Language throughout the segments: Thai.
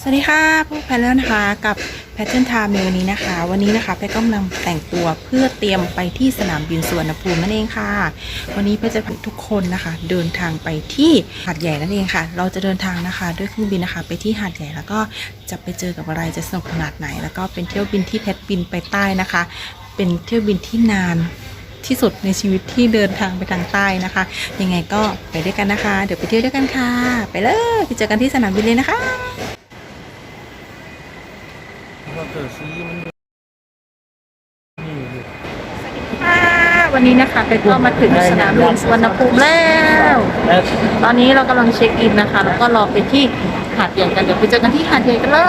สวัสดีค่ะพวกแพทเลอร์นะคะกับแพทเทิร์นไทม์ในวันนี้นะคะ วันนี้นะคะแพทก็กำลังแต่งตัวเพื่อเตรียมไปที่สนามบินสุวรรณภูมินั่นเองค่ะ วันนี้แพทจะพาทุกคนนะคะ เดินทางไปที่หาดใหญ่นั่นเองค่ะ เราจะเดินทางนะคะ ด้วยเครื่องบินนะคะ ไปที่หาดใหญ่แล้วก็จะไปเจอกับอะไรจะสนุกขนาดไหน แล้วก็เป็นเที่ยวบินที่แพทบินไปใต้นะคะ เป็นเที่ยวบินที่นานที่สุดในชีวิตที่เดินทางไปทางใต้นะคะ ยังไงก็ไปด้วยกันนะคะ เดี๋ยวไปเที่ยวด้วยกันค่ะ ไปเลยไปเจอกันที่สนามบินเลยนะคะ อซีมันนี่อยู่ค่ะวันนี้นะคะเป็ดก็มาถึงสนามบินสุวรรณภูมิแล้ว และตอนนี้เรากำลังเช็คอินนะคะ แล้วก็รอไปที่หาดใหญ่กัน เดี๋ยวไปเจอกันที่หาดใหญ่กันเลย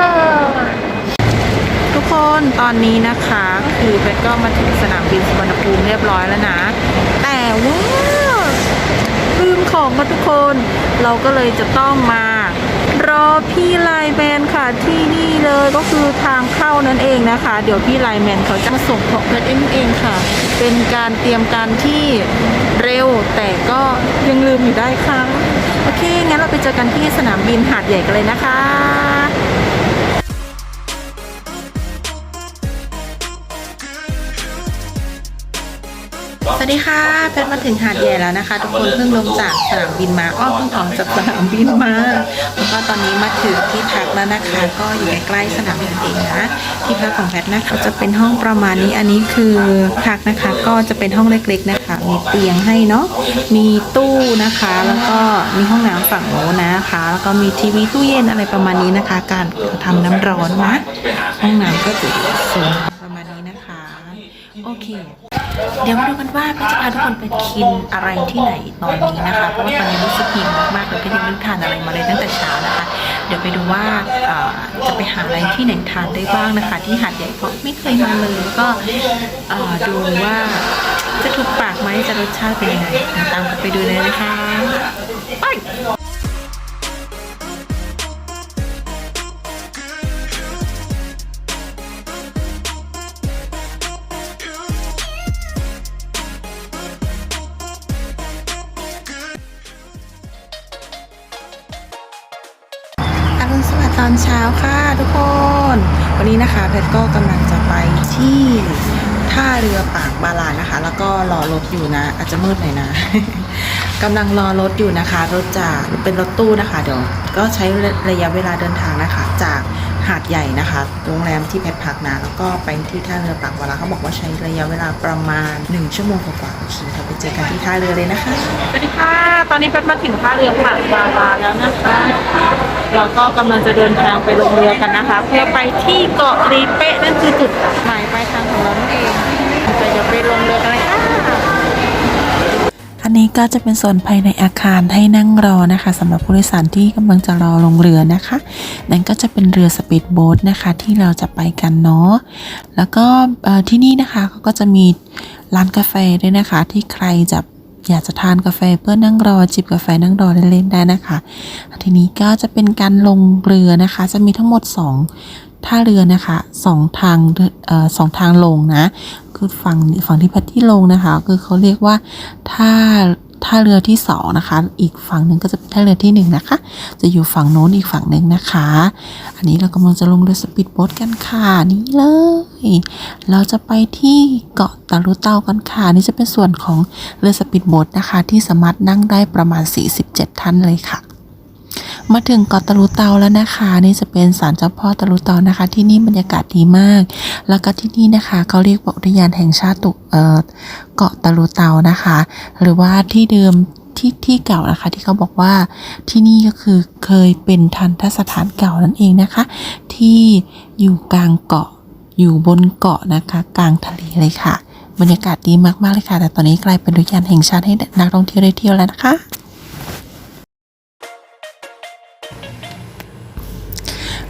ทุกคนตอนนี้นะคะคือเป็ก็มาถึงสนามบินสุวรรณภูมิเรียบร้อยแล้วนะ แต่ว่าลืมของมาทุกคน เราก็เลยจะต้องมา รอพี่ไลแมนค่ะที่นี่เลยก็คือทางเข้านั่นเองนะคะ เดี๋ยวพี่ไลแมนเขาจะมาส่งของเพชรเองเองค่ะ เป็นการเตรียมการที่เร็วแต่ก็ยังลืมอยู่ได้ค่ะ โอเค งั้นเราไปเจอกันที่สนามบินหาดใหญ่กันเลยนะคะ ดีค่ะเพชรมาถึงหาดใหญ่แล้วนะคะ ทุกคนเพิ่งลงจากสนามบินมาอ้อเพิ่งออกจากสนามบินมาแล้วก็ตอนนี้มาถึงที่พักแล้วนะคะ ก็อยู่ใกล้ๆสนามบินเองนะที่พักของแพทนะคะจะเป็นห้องประมาณนี้อันนี้คือพักนะคะ ก็จะเป็นห้องเล็กๆนะคะ มีเตียงให้เนาะมีตู้นะคะ แล้วก็มีห้องน้ำฝั่งโน้นนะคะ แล้วก็มีทีวีตู้เย็นอะไรประมาณนี้นะคะ การทำน้ำร้อนนะห้องน้ำก็จะอยู่โซนประมาณนี้นะคะ โอเค เดี๋ยวมาดูกันว่าพี่จะพาทุกคนไปกินอะไรที่ไหนตอนนี้นะคะ เพราะว่าตอนนี้รู้สึกหิวมากๆเลยก็ยังไม่ทานอะไรมาเลยตั้งแต่เช้านะคะ เดี๋ยวไปดูว่าจะไปหาอะไรที่ไหนทานได้บ้างนะคะ ที่หาดใหญ่เพราะไม่เคยมาเลยแล้วก็ดูว่าจะถูกปากไหมจะรสชาติเป็นยังไงตามกันไปดูเลยนะคะไป ตอนเช้าค่ะทุกคน วันนี้นะคะเพชรก็กำลังจะไปที่ท่าเรือปากบาลานนะคะ แล้วก็รอรถอยู่นะ อาจจะมืดหน่อยนะกำลังรอรถอยู่นะคะ รถจากเป็นรถตู้นะคะ เดี๋ยวก็ใช้ระยะเวลาเดินทางนะคะ จากหาดใหญ่นะคะ โรงแรมที่เพชรพักนะ แล้วก็ไปที่ท่าเรือปากบาลานเขาบอกว่าใช้ระยะเวลาประมาณ 1 ชั่วโมงกว่าๆโอเค เจอกันที่ท่าเรือเลยนะคะ สวัสดีค่ะ ตอนนี้เพชรมาถึงท่าเรือปานบาลาแล้วนะคะ เราก็กำลังจะเดินทางไปลงเรือกันนะคะ เพื่อไปที่เกาะรีเป๊ะนั่นคือจุดหมายปลายทางของเรานั่นเองจะเดี๋ยวไปลงเรือกันเลยค่ะ อันนี้ก็จะเป็นส่วนภายในอาคารให้นั่งรอนะคะสำหรับผู้โดยสารที่กำลังจะรอลงเรือนะคะ นั่นก็จะเป็นเรือสปีดโบ๊ทนะคะที่เราจะไปกันเนาะแล้วก็ที่นี่นะคะเขาก็จะมีร้านกาแฟด้วยนะคะ ที่ใครจะอยากจะทานกาแฟเพื่อนั่งรอจิบกาแฟนั่งรอเล่นๆได้นะคะ ทีนี้ก็จะเป็นการลงเรือนะคะ จะมีทั้งหมด 2ท่าเรือนะคะสองทางสองทางลงนะ คือฝั่งฝั่งที่พัดที่ลงนะคะ คือเขาเรียกว่าท่าท่าเรือที่สองนะคะ อีกฝั่งหนึ่งก็จะเป็นท่าเรือที่หนึ่งนะคะ จะอยู่ฝั่งโน้นอีกฝั่งหนึ่งนะคะ อันนี้เรากำลังจะลงเรือสปีดโบ๊ทกันค่ะ นี่เลย เราจะไปที่เกาะตาลุเตากันค่ะ นี่จะเป็นส่วนของเรือสปีดโบ๊ทนะคะ ที่สามารถนั่งได้ประมาณ 47 ท่านเลยค่ะ มาถึงเกาะตะลุเตาแล้วนะคะ นี่จะเป็นศาลเจ้าพ่อตะลุเตานะคะ ที่นี่บรรยากาศดีมาก แล้วก็ที่นี่นะคะเขาเรียกว่าอุทยานแห่งชาติตุเออเกาะตะลุเตานะคะ หรือว่าที่เดิมที่ที่เก่านะคะที่เขาบอกว่าที่นี่ก็คือเคยเป็นทันทสถานเก่านั่นเองนะคะ ที่อยู่กลางเกาะอยู่บนเกาะนะคะ กลางทะเลเลยค่ะ บรรยากาศดีมากๆเลยค่ะ แต่ตอนนี้กลายเป็นอุทยานแห่งชาติให้นักท่องเที่ยวได้เที่ยวแล้วนะคะ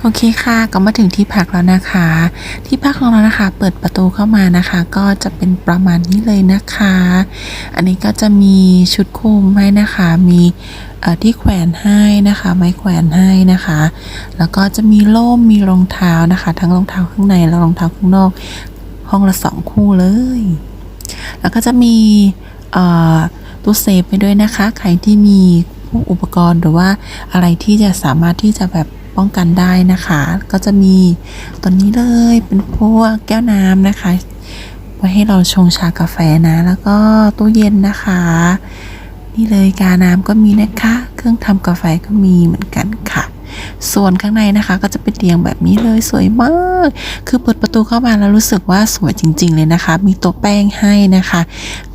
โอเคค่ะก็มาถึงที่พักแล้วนะคะ ที่พักของเรานะคะ เปิดประตูเข้ามานะคะ ก็จะเป็นประมาณนี้เลยนะคะ อันนี้ก็จะมีชุดคลุมให้นะคะ มีที่แขวนให้นะคะ ไม้แขวนให้นะคะ แล้วก็จะมีร่มมีรองเท้านะคะ ทั้งรองเท้าข้างในและรองเท้าข้างนอก ห้องละสองคู่เลย แล้วก็จะมีตู้เซฟไปด้วยนะคะ ใครที่มีพวกอุปกรณ์หรือว่าอะไรที่จะสามารถที่จะแบบ ป้องกันได้นะคะ ก็จะมีตัวนี้เลยเป็นพวกแก้วน้ำนะคะ ไว้ให้เราชงชากาแฟนะ แล้วก็ตู้เย็นนะคะ นี่เลยกาน้ำก็มีนะคะ เครื่องทำกาแฟก็มีเหมือนกันค่ะ ส่วนข้างในนะคะ ก็จะเป็นเตียงแบบนี้เลยสวยมาก คือเปิดประตูเข้ามาแล้วรู้สึกว่าสวยจริง ๆ เลยนะคะ มีโต๊ะแป้งให้นะคะ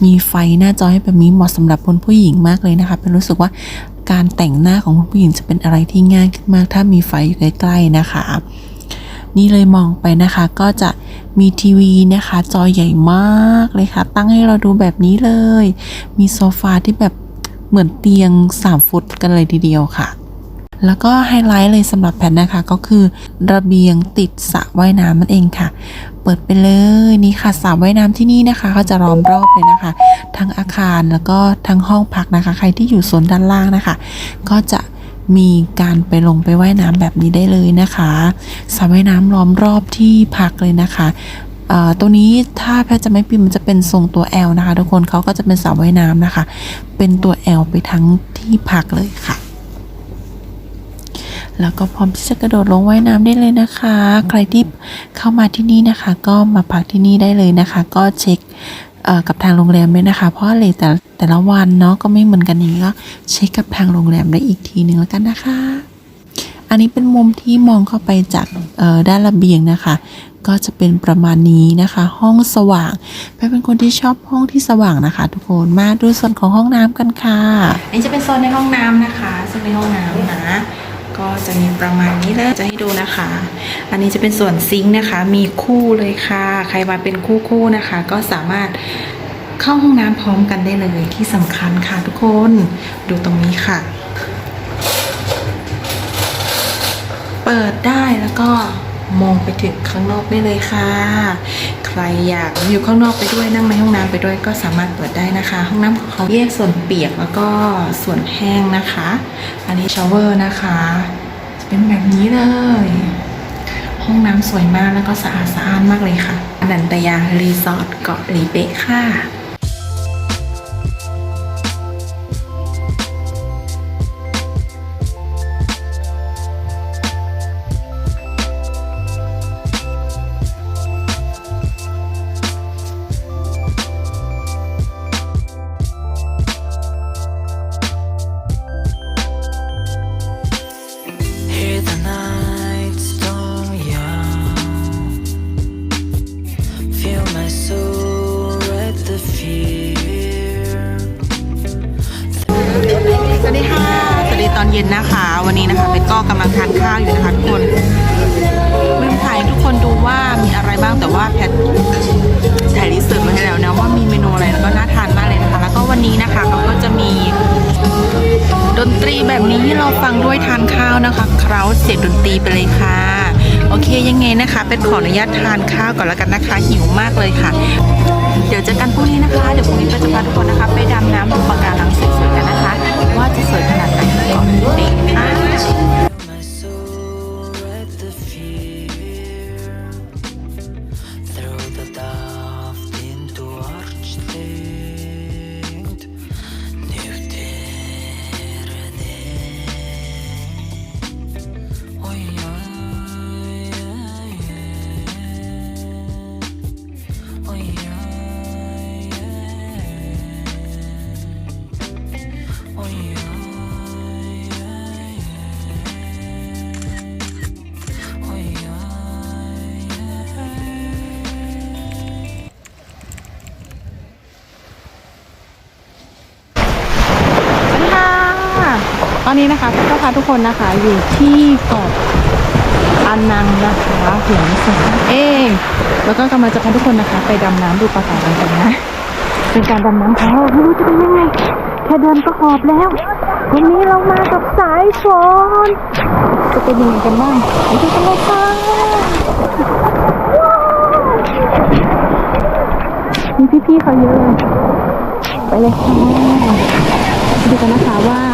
มีไฟหน้าจอให้แบบนี้เหมาะสำหรับคนผู้หญิงมากเลยนะคะ เป็นรู้สึกว่าการแต่งหน้าของคนผู้หญิงจะเป็นอะไรที่ง่ายขึ้นมาก ถ้ามีไฟอยู่ใกล้ๆนะคะ นี่เลยมองไปนะคะก็จะมีทีวีนะคะ จอใหญ่มากเลยค่ะ ตั้งให้เราดูแบบนี้เลย มีโซฟาที่แบบเหมือนเตียง 3 ฟุตกันเลยทีเดียวค่ะ แล้วก็ไฮไลท์เลยสำหรับแพทนะคะก็คือระเบียงติดสระว่ายน้ำนั่นเองค่ะ เปิดไปเลยนี่ค่ะสระว่ายน้ำที่นี่นะคะเขาจะล้อมรอบเลยนะคะ ทั้งอาคารแล้วก็ทั้งห้องพักนะคะ ใครที่อยู่โซนด้านล่างนะคะ ก็จะมีการไปลงไปว่ายน้ำแบบนี้ได้เลยนะคะสระว่ายน้ำล้อมรอบที่พักเลยนะคะตัวนี้ถ้าแพทย์จะไม่พิมพ์มันจะเป็นทรงตัว L นะคะ ทุกคนเขาก็จะเป็นสระว่ายน้ำนะคะ เป็นตัว L ไปทั้งที่พักเลยค่ะ แล้วก็พร้อมที่จะกระโดดลงว่ายน้ำได้เลยนะคะ ใครที่เข้ามาที่นี่นะคะ ก็มาพักที่นี่ได้เลยนะคะ ก็เช็คกับทางโรงแรมด้วยนะคะ เพราะเลยแต่แต่ละวันเนาะก็ไม่เหมือนกันอย่างนี้ก็เช็คกับทางโรงแรมได้อีกทีหนึ่งแล้วกันนะคะ อันนี้เป็นมุมที่มองเข้าไปจากด้านระเบียงนะคะ ก็จะเป็นประมาณนี้นะคะ ห้องสว่างแม่เป็นคนที่ชอบห้องที่สว่างนะคะ ทุกคนมาดูส่วนของห้องน้ำกันค่ะอันนี้จะเป็นโซนในห้องน้ำนะคะโซึ่งในห้องน้ำนะ ก็จะมีประมาณนี้เลยจะให้ดูนะคะ อันนี้จะเป็นส่วนซิงค์นะคะ มีคู่เลยค่ะ ใครมาเป็นคู่คู่ๆนะคะ ก็สามารถเข้าห้องน้ำพร้อมกันได้เลยที่สำคัญค่ะทุกคนดูตรงนี้ค่ะ เปิดได้แล้วก็มองไปถึงข้างนอกได้เลยค่ะ ใครอยากอยู่ข้างนอกไปด้วยนั่งในห้องน้ำไปด้วยก็สามารถเปิดได้นะคะ ห้องน้ำของเขาแยกส่วนเปียกแล้วก็ส่วนแห้งนะคะ อันนี้ชาวเวอร์นะคะ จะเป็นแบบนี้เลย ห้องน้ำสวยมากแล้วก็สะอาดสะอ้านมากเลยค่ะอนันตยารีสอร์ทเกาะลีเปะค่ะ เย็นนะคะ วันนี้นะคะเบนก็กำลังทานข้าวอยู่นะคะทุกคนลืมถ่ายทุกคนดูว่ามีอะไรบ้างแต่ว่าแพทถ่ายรีเสิร์ชมาให้แล้วนะว่ามีเมนูอะไรแล้วก็น่าทานมากเลยนะคะ แล้วก็วันนี้นะคะเขาก็จะมีดนตรีแบบนี้ให้เราฟังด้วยทานข้าวนะคะเคราเสียงดนตรีไปเลยค่ะโอเคยังไงนะคะ เป็นขออนุญาตทานข้าวก่อนแล้วกันนะคะ หิวมากเลยค่ะ เดี๋ยวเจอกันพรุ่งนี้นะคะ เดี๋ยวพรุ่งนี้ก็จะพาทุกคนนะคะ ไปดำน้ำดูปะการังสวยๆกันนะคะ ว่าจะสวยขนาดไหน ก่ อนนี้นะคะก็พาทุกคนนะคะอยู่ที่เกาะอานังนะคะหัวสงเอง แล้วก็กำลังจะพาทุกคนนะคะ ไปดำน้ำดูปะการังกันนะเป็นการดำน้ำครั้งแรกไม่รู้จะเป็นยังไงแค่เดินก็หอบแล้ว วันนี้เรามากับสายฝนจะเป็นยังไงกันบ้างไปดูกันเลยค่ะว้าวมีพี่ๆเขาเยอะเลยไปเลยค่ะไปดูกันนะคะว่าปะ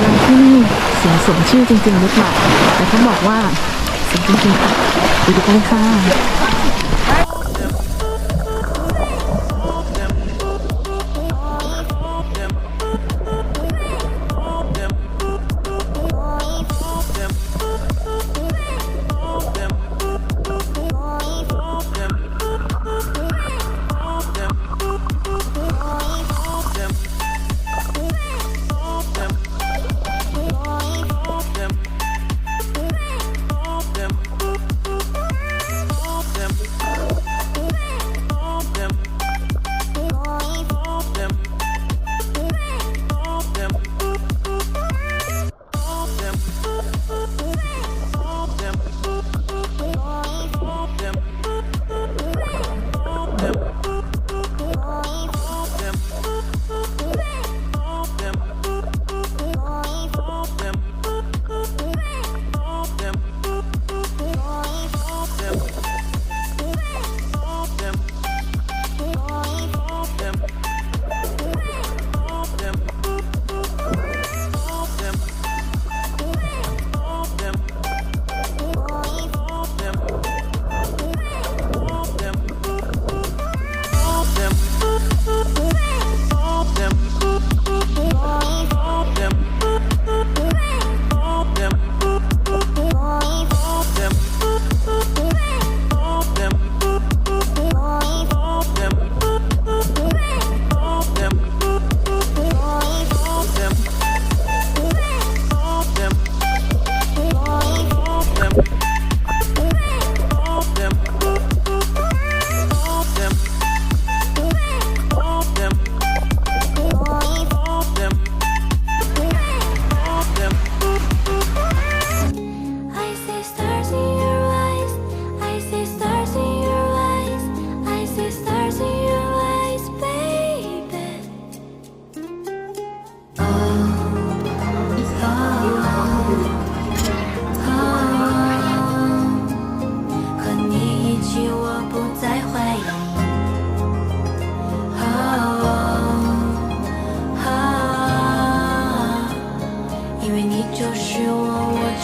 การังที่นี่เสียงสมชื่อจริงๆหรือเปล่าแต่เขาบอกว่าเสียงจริงๆค่ะไปดูกันเลยค่ะ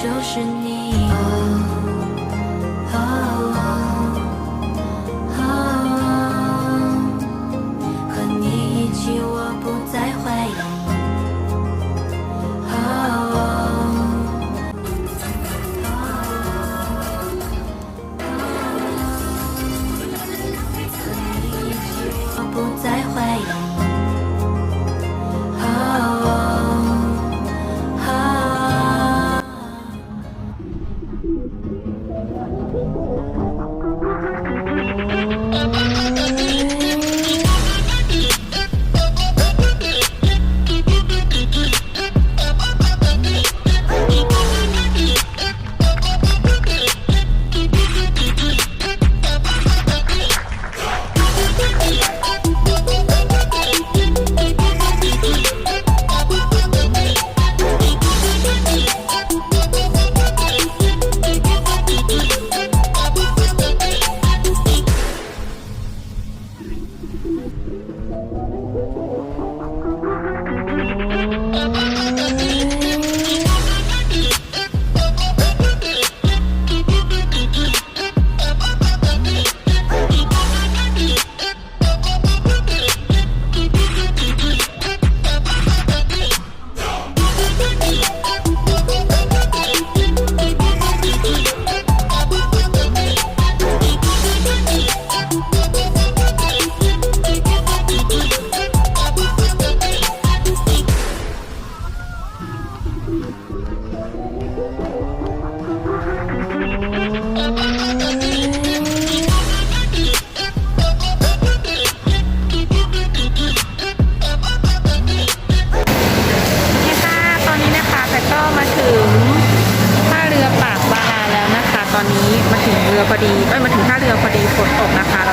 就是你。 รือพอดีเอ้มาถึงท่าเรือพอดีฝนตกนะคะ